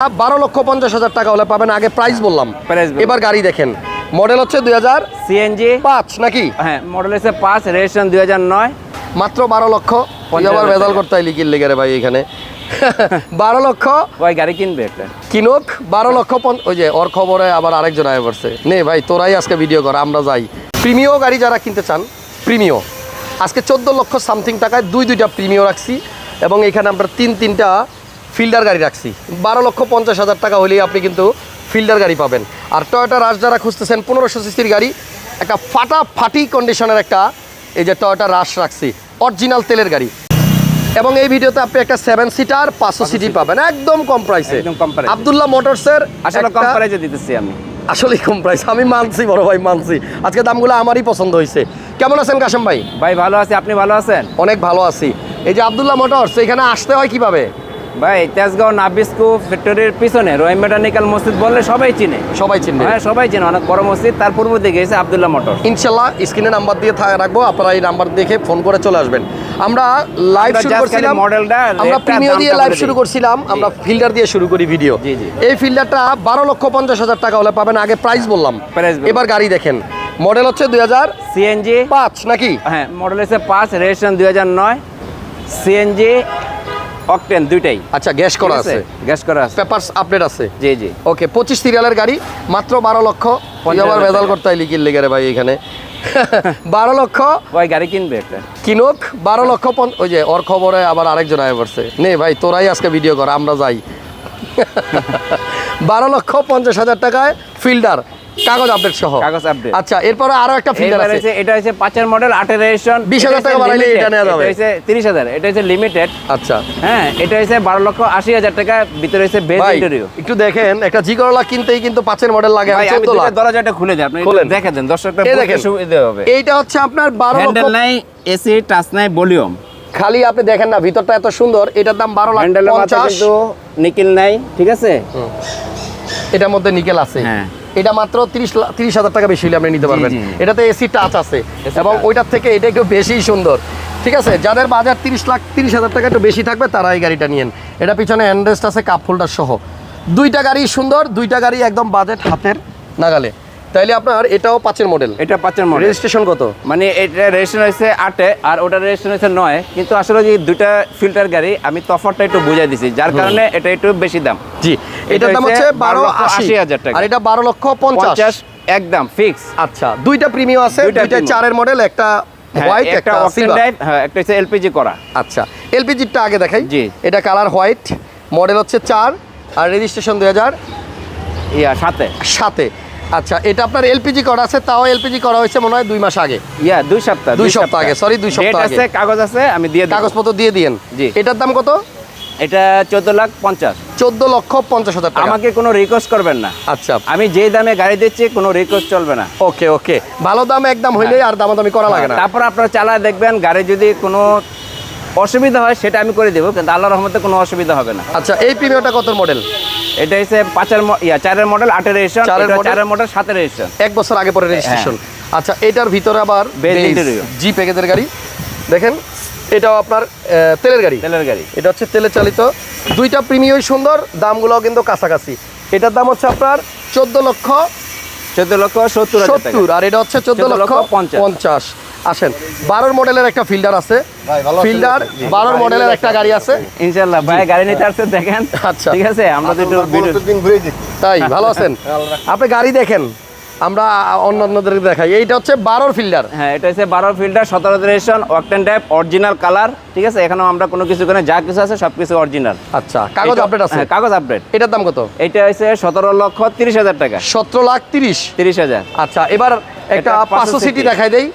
বারো লক্ষ পঞ্চাশ হাজার টাকা হলে পাবেন। আগে প্রাইস বললাম। এবার গাড়ি দেখেন। মডেল হচ্ছে দুই হাজার সিএনজি পাঁচ নাকি? হ্যাঁ মডেল হচ্ছে পাঁচ রেজিস্ট্রেশন দুই হাজার নয়। মাত্র বারো লক্ষ। আবার ভেজাল। করতে আইলি কিনলে গেরে ভাই এখানে। বারো লক্ষ। ওই গাড়ি কিনবে একটা। কিনুক। বারো লক্ষ ওই যে ওর খবরে আবার আরেকজন আয় পড়ছে। নে ভাই তোরাই আজকে ভিডিও কর আমরা যাই। প্রিমিও গাড়ি যারা কিনতে চান প্রিমিও। আজকে চোদ্দ লক্ষ সামথিং টাকায় দুই দুইটা প্রিমিও রাখছি। এবং এখানে আমরা তিন তিনটা ফিল্ডার গাড়ি রাখছি। বারো লক্ষ পঞ্চাশ হাজার টাকা হলেই আপনি কিন্তু ফিল্ডার গাড়ি পাবেন। আর টয়োটা রাশ যারা খুঁজতেছেন পনেরোশো সিসির গাড়ি একটা ফাটা ফাটি কন্ডিশনের একটা এই যে টয়োটা রাশ রাখছি অরিজিনাল তেলের গাড়ি। এবং এই ভিডিওতে আপনি একটা সেভেন সিটার পাঁচশো সিটি পাবেন একদম কম প্রাইসে একদম কম আবদুল্লাহ মোটরসের আসলে কম দিতেছি আমি। আসলে কম প্রাইস আমি মানছি বড় ভাই মানছি। আজকে দামগুলো আমারই পছন্দ হয়েছে। কেমন আছেন কাশেম ভাই? ভাই ভালো আছি। আপনি ভালো আছেন? অনেক ভালো আছি। এই যে আবদুল্লাহ মোটরস এখানে আসতে হয় কীভাবে? ভাই তেজগাঁও নাবিস্কু ফ্যাক্টরির পিছনে রহিম মেকানিক্যাল মসজিদ বললে সবাই চিনে। সবাই চিনবে। হ্যাঁ সবাই চিনে অনেক বড় মসজিদ তার পূর্ব দিকে এসে আবদুল্লাহ মোটর। ইনশাল্লাহ স্ক্রিনে নাম্বার দিয়ে রাখব আপনারা এই নাম্বার দেখে ফোন করে চলে আসবেন। আমরা লাইভ শুরু করছিলাম মডেলটা, আমরা প্রিমিয়ার দিয়ে লাইভ শুরু। করছিলাম আমরা ফিল্ডার দিয়ে শুরু করি ভিডিও। এই ফিল্ডারটা বারো লক্ষ পঞ্চাশ হাজার টাকা হলে পাবেন আগে প্রাইস বললাম। এবার গাড়ি দেখেন মডেল হচ্ছে দুই হাজার সিএনজি পাঁচ নাকি? হ্যাঁ মডেল হচ্ছে পাঁচ রেজিস্ট্রেশন দুই হাজার নয় সিএনজি অকটেন দুইটাই। আচ্ছা গ্যাস করা আছে? গ্যাস করা আছে। পেপারস আপডেট আছে? জি জি। ওকে পঁচিশ সিরিয়ালের গাড়ি মাত্র বারো লক্ষ। আবার ভেজাল করতে আইলি কিনলে গেরে ভাই এখানে। বারো লক্ষ। ভাই গাড়ি কিনবে একটা। কিনুক বারো লক্ষ ওই যে ওর খবরে আবার আরেকজন আয় পড়ছে। নে ভাই তোরাই আজকে ভিডিও কর আমরা যাই। বারো লক্ষ পঞ্চাশ হাজার টাকায় ফিল্ডার। কাগজ আপডেট সহ। কাগজ update। আচ্ছা এরপরে আরও একটা এবার আছে। এটা হচ্ছে পাঁচের মডেল আটের রেজিস্ট্রেশন 20,000 টাকা বাড়াইলে এটা নেওয়া যাবে। হচ্ছে তিরিশ হাজার এটা হচ্ছে লিমিটেড আচ্ছা। হ্যাঁ এটা হচ্ছে বারো লক্ষ আশি হাজার টাকা ভিতরে হচ্ছে বেজ ইন্টেরিয়র একটু দেখেন একটা জি করলা কিনতেই কিন্তু পাঁচের মডেল লাগে লাখ। দরজাটা খুলে দিই আপনি দেখে দেন দর্শকটা সুবিধা হবে। এইটা হচ্ছে আপনার বারো লক্ষ হ্যান্ডেল নাই এসি টাচ নাই ভলিউম খালি আপনি দেখেন না ভিতরটা এত সুন্দর এটার দাম বারো লাখ হ্যান্ডেলের মাথা পঞ্চাশ। কিন্তু নিকেল নাই ঠিক আছে? এটার মধ্যে নিকেল আছে। হ্যাঁ। এটা মাত্র তিরিশ তিরিশ হাজার টাকা বেশি হলে আপনি নিতে পারবেন। এটাতে এসি টাচ আছে। এবং ওইটার থেকে এটা একটু বেশি সুন্দর। ঠিক আছে? যাদের বাজার তিরিশ লাখ তিরিশ হাজার টাকা একটু বেশি থাকবে তারা এই গাড়িটা নিয়েন। এটা পিছনে হ্যান্ডরেস্ট আছে কাপ হোল্ডার সহ। দুইটা গাড়ি সুন্দর দুইটা গাড়ি একদম বাজেট হাতের নাগালে। তাইলে আপনার এটাও পাঁচের মডেল এটা পাঁচের মডেল রেজিস্ট্রেশন কত? মানে এটা রেজিস্ট্রেশন হয়েছে আটে আর ওটা রেজিস্ট্রেশন হয়েছে নয়। কিন্তু আসলে যে দুইটা ফিল্টার গাড়ি আমি তফাতটা একটু বুঝাই দিছি যার কারণে এটা একটু বেশি দাম। জি এটার দাম হচ্ছে বারো আশি। হাজার টাকা। আর এটা বারো লক্ষ পঞ্চাশ। একদম ফিক্স আচ্ছা দুইটা প্রিমিয়াম আছে দুইটা চারের মডেল একটা হোয়াইট একটা অকটেন ড্রাইভ হ্যাঁ একটা হচ্ছে এলপিজি করা। আচ্ছা এলপিজিটা আগে দেখাই। জি। এটা কালার হোয়াইট মডেল হচ্ছে চার আর রেজিস্ট্রেশন দুই হাজার ইয়া সাথে সাতে। আচ্ছা এটা আপনার এলপিজি করা আছে তাও এলপিজি করা হয়েছে মনে হয় দুই মাস আগে। ইয়া দুই সপ্তাহ দুই সপ্তাহ। আগে, সরি দুই সপ্তাহ আগে। আছে কাগজ আছে আমি দিয়ে কাগজপত্র দিয়ে দিয়েন। জি। এটার দাম কত? এটা চোদ্দ লাখ পঞ্চাশ। চোদ্দ লক্ষ পঞ্চাশ হাজার টাকা। আমাকে কোনো রিকোয়েস্ট করবেন না। আচ্ছা। আমি যেই দামে গাড়ি দিচ্ছি কোনো রিকোয়েস্ট চলবে না। ওকে ওকে। ভালো দাম একদম হইলে আর দামাদামি করা লাগে না। তারপর আপনারা চালায় দেখবেন গাড়ি যদি কোনো অসুবিধা হয় সেটা আমি করে দেবো কিন্তু আল্লাহ রহমতে কোনো অসুবিধা হবে না। আচ্ছা এই প্রিমিয়ামটা কত মডেল এটা হচ্ছে পাঁচের ইয়া চারের মডেল আটের রেজিস্ট্রেশন চারের মডেল সাতের রেজিস্ট্রেশন এক বছর আগে পরে রেজিস্ট্রেশন আচ্ছা এটার ভিতরে আবার জি প্যাকেজের গাড়ি। দেখেন এটাও আপনার তেলের গাড়ি। তেলের গাড়ি। এটা হচ্ছে তেলে চালিত। দুইটা প্রিমিয়ই সুন্দর দামগুলোও কিন্তু কাছাকাছি। এটার দাম হচ্ছে আপনার চোদ্দ লক্ষ চোদ্দ লক্ষ সত্তর সত্তর আর এটা হচ্ছে চোদ্দ লক্ষ লক্ষ পঞ্চাশ। আসেন বারোর মডেলের একটা ফিল্ডার আছে। ফিল্ডার বারোর মডেলের একটা গাড়ি আছে। ইনশাল্লাহ ভাই গাড়ি নিতে আসছে দেখেন। আচ্ছা। ঠিক আছে আমরা তো তাই ভালো আছেন? আপনি গাড়ি দেখেন আমরা অন্য অন্যদের দেখাই। এইটা হচ্ছে বারোর ফিল্ডার হ্যাঁ এটা হচ্ছে বারো ফিল্টার সতেরো registration octane type original colour ঠিক আছে? এখানেও আমরা কোনো কিছু করে যা কিছু আছে সব কিছু অরিজিনাল আচ্ছা কাগজ আপডেট আছে? কাগজ আপডেট এটার দাম কত? এটা হচ্ছে সতেরো লক্ষ তিরিশ হাজার টাকা। সতেরো লাখ তিরিশ? তিরিশ হাজার। আচ্ছা এবার একটা পাঁচশো সিটি সিটি। দেখাই দেই।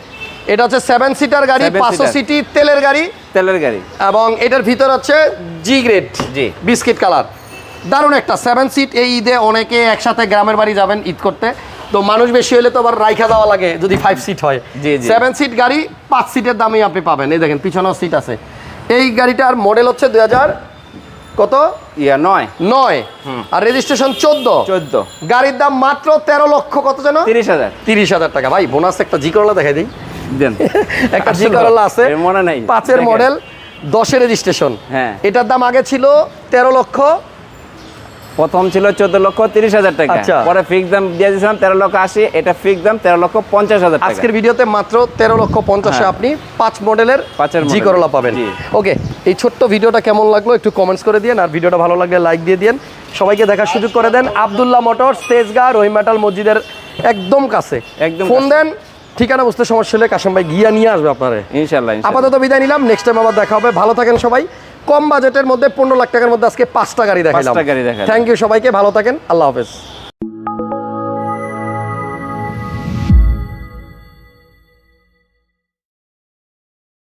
এটা হচ্ছে সেভেন সিটার গাড়ি পাঁচশো সিটি তেলের গাড়ি। তেলের গাড়ি। এবং এটার ভিতর হচ্ছে G grade G. Biscuit colour দারুণ একটা সেভেন সিট এই ঈদে অনেকে একসাথে গ্রামের বাড়ি যাবেন ঈদ করতে। তো মানুষ বেশি হলে তো আবার রাইখা দেওয়া লাগে যদি ফাইভ সিট হয়। জি, জি। সেভেন সিট গাড়ি পাঁচ সিটের দামই আপনি পাবেন। এই দেখেন পিছনেও সিট আছে। এই গাড়িটার মডেল হচ্ছে দুই হাজার কত? ইয়া নয়। নয়। আর রেজিস্ট্রেশন চোদ্দ। চোদ্দ। গাড়ির দাম মাত্র তেরো লক্ষ কত যেন? তিরিশ হাজার। তিরিশ হাজার টাকা। ভাই বোনাস একটা জি করলা দেখাই দিই। দেন। একটা জি করলা আছে মনে নাই। পাঁচের মডেল দশের রেজিস্ট্রেশন হ্যাঁ। এটার দাম আগে ছিল তেরো লক্ষ। প্রথম ছিল চোদ্দ লক্ষ তিরিশ হাজার টাকা। আচ্ছা। পরে ফিক্স দাম দিয়ে দিয়েছিলাম তেরো লক্ষ আশি এটা ফিক্স দাম তেরো লক্ষ পঞ্চাশ হাজার টাকা। আজকের ভিডিওতে মাত্র তেরো লক্ষ পঞ্চাশে হ্যাঁ। আপনি পাঁচ মডেলের পাঁচের জি। করলা পাবেন। ওকে এই ছোট্ট ভিডিওটা কেমন লাগল একটু কমেন্টস করে দিন আর ভিডিওটা ভালো লাগলে লাইক দিয়ে দিন সবাইকে দেখার সুযোগ করে দেন আবদুল্লাহ মোটরস তেজগাঁ রহিমাটাল মসজিদের একদম কাছে। একদম ফোন দেন ঠিকানা বুঝতে সমস্যা হলে কাশেম ভাই গিয়া নিয়ে আসবে আপনারে। ইনশাল্লাহ। আপাতত বিদায় নিলাম নেক্সট টাইম আবার দেখা হবে। ভালো থাকেন সবাই। কম বাজেটের মধ্যে পনেরো লাখ টাকার মধ্যে আজকে পাঁচটা গাড়ি দেখালাম পাঁচটা গাড়ি দেখালাম। থ্যাংক ইউ সবাইকে ভালো থাকেন আল্লাহ হাফেজ।